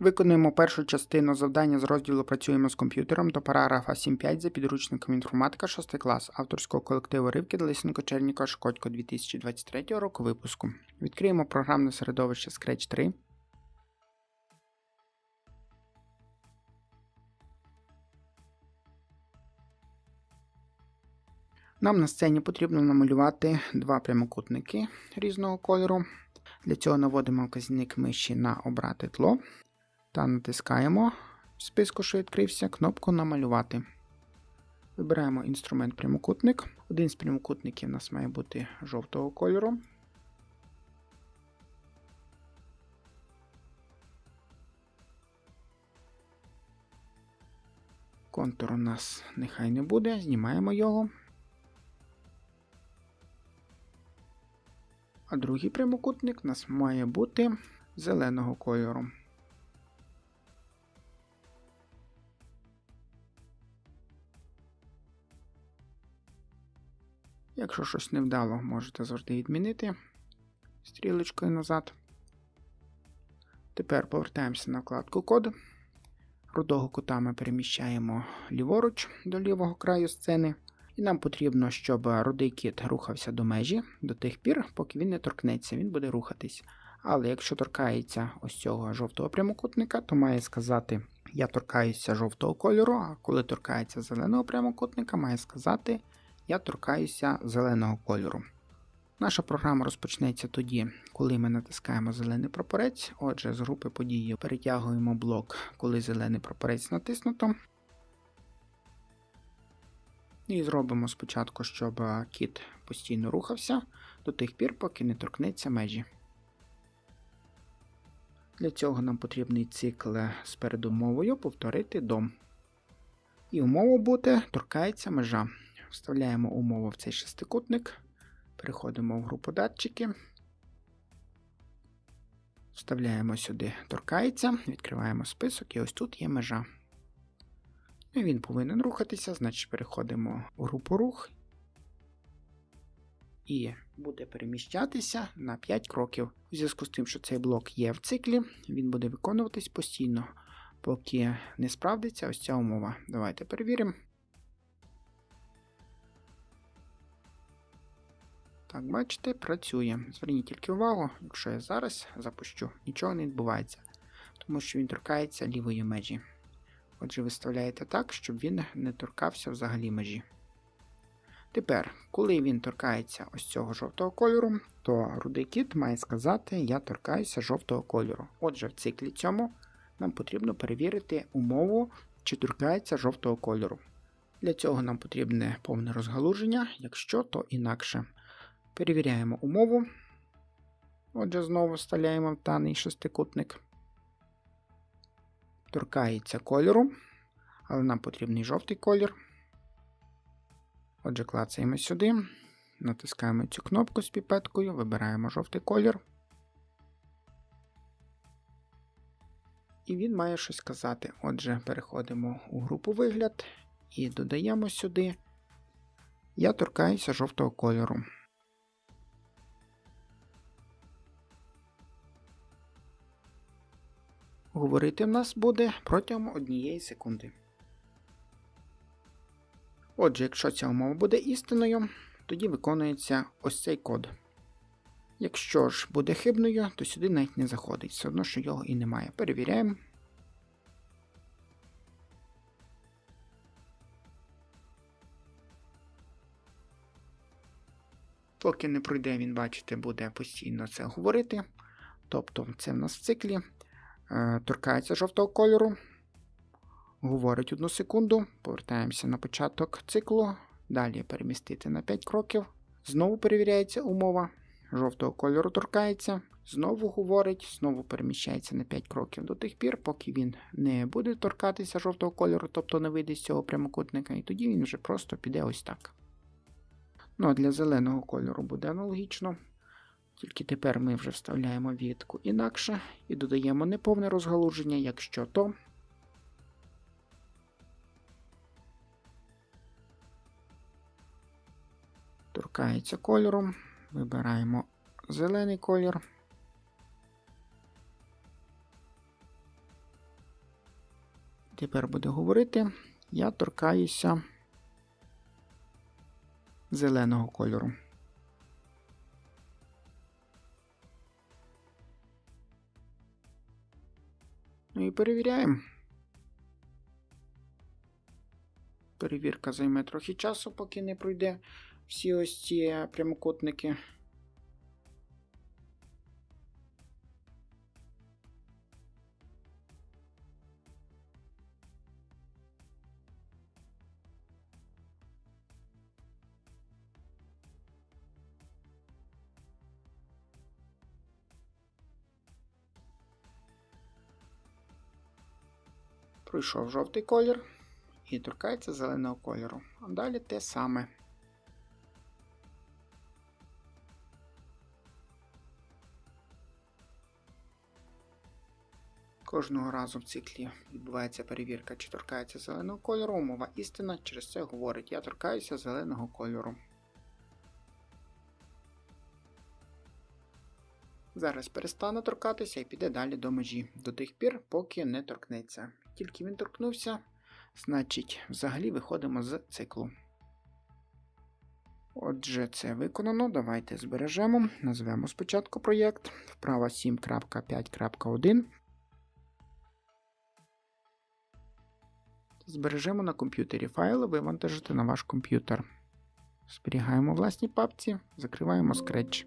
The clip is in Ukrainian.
Виконуємо першу частину завдання з розділу Працюємо з комп'ютером до параграфа 7.5 за підручником інформатика 6 клас авторського колективу Ривки Лисенко Черніка Шкодько 2023 року випуску. Відкриємо програмне середовище Scratch 3. Нам на сцені потрібно намалювати два прямокутники різного кольору. Для цього наводимо вказівник миші на обрати тло та натискаємо в списку, що відкрився, кнопку Намалювати. Вибираємо інструмент прямокутник. Один з прямокутників у нас має бути жовтого кольору. Контур у нас нехай не буде, знімаємо його. А другий прямокутник у нас має бути зеленого кольору. Якщо щось невдало, можете завжди відмінити стрілочкою назад. Тепер повертаємося на вкладку код. Рудого кута ми переміщаємо ліворуч до лівого краю сцени. І нам потрібно, щоб рудий кіт рухався до межі до тих пір, поки він не торкнеться, він буде рухатись. Але якщо торкається ось цього жовтого прямокутника, то має сказати Я торкаюся жовтого кольору, а коли торкається зеленого прямокутника, має сказати Я торкаюся зеленого кольору. Наша програма розпочнеться тоді, коли ми натискаємо зелений прапорець. Отже, з групи події перетягуємо блок, коли зелений прапорець натиснуто. І зробимо спочатку, щоб кіт постійно рухався до тих пір, поки не торкнеться межі. Для цього нам потрібний цикл з передумовою повторити дом. І умова буде торкається межа. Вставляємо умову в цей шестикутник, переходимо в групу датчики. Вставляємо сюди торкається, відкриваємо список, і ось тут є межа. І він повинен рухатися, значить переходимо в групу рух і буде переміщатися на 5 кроків. У зв'язку з тим, що цей блок є в циклі, він буде виконуватись постійно, поки не справдиться ось ця умова. Давайте перевіримо. Так, бачите, працює. Зверніть тільки увагу, якщо я зараз запущу, нічого не відбувається, тому що він торкається лівої межі. Отже, виставляєте так, щоб він не торкався взагалі межі. Тепер, коли він торкається ось цього жовтого кольору, то рудий кіт має сказати Я торкаюся жовтого кольору. Отже, в циклі цьому нам потрібно перевірити умову, чи торкається жовтого кольору. Для цього нам потрібне повне розгалуження, якщо то інакше. Перевіряємо умову. Отже, знову вставляємо в даний шестикутник. Торкається кольору, але нам потрібний жовтий колір. Отже, клацаємо сюди, натискаємо цю кнопку з піпеткою, вибираємо жовтий колір. І він має щось сказати. Отже, переходимо у групу вигляд і додаємо сюди. Я торкаюся жовтого кольору. Говорити в нас буде протягом однієї секунди. Отже, якщо ця умова буде істинною, тоді виконується ось цей код. Якщо ж буде хибною, то сюди навіть не заходить, все одно, що його і немає. Перевіряємо. Поки не пройде, він, бачите, буде постійно це говорити. Тобто, це в нас в циклі. Е, торкається жовтого кольору. Говорить одну секунду. Повертаємося на початок циклу. Далі перемістити на 5 кроків. Знову перевіряється умова. Жовтого кольору торкається. Знову говорить, знову переміщається на 5 кроків до тих пір, поки він не буде торкатися жовтого кольору, тобто не вийде з цього прямокутника, і тоді він вже просто піде ось так. Ну а для зеленого кольору буде аналогічно. Тільки тепер ми вже вставляємо вітку інакше і додаємо неповне розгалуження, якщо то. Торкається кольором, вибираємо зелений колір. Тепер буде говорити. Я торкаюся зеленого кольору. Перевіряємо. Перевірка займе трохи часу, поки не пройде всі ось ці прямокутники. Пройшов жовтий колір і торкається зеленого кольору. А далі те саме. Кожного разу в циклі відбувається перевірка, чи торкається зеленого кольору. Умова істина через це говорить: я торкаюся зеленого кольору. Зараз перестане торкатися і піде далі до межі, до тих пір, поки не торкнеться. Тільки він торкнувся, значить, взагалі виходимо з циклу. Отже, це виконано. Давайте збережемо. Назвемо спочатку проєкт. Вправа 7.5.1. Збережемо на комп'ютері файли, вивантажити на ваш комп'ютер. Зберігаємо в власній папці, закриваємо Scratch.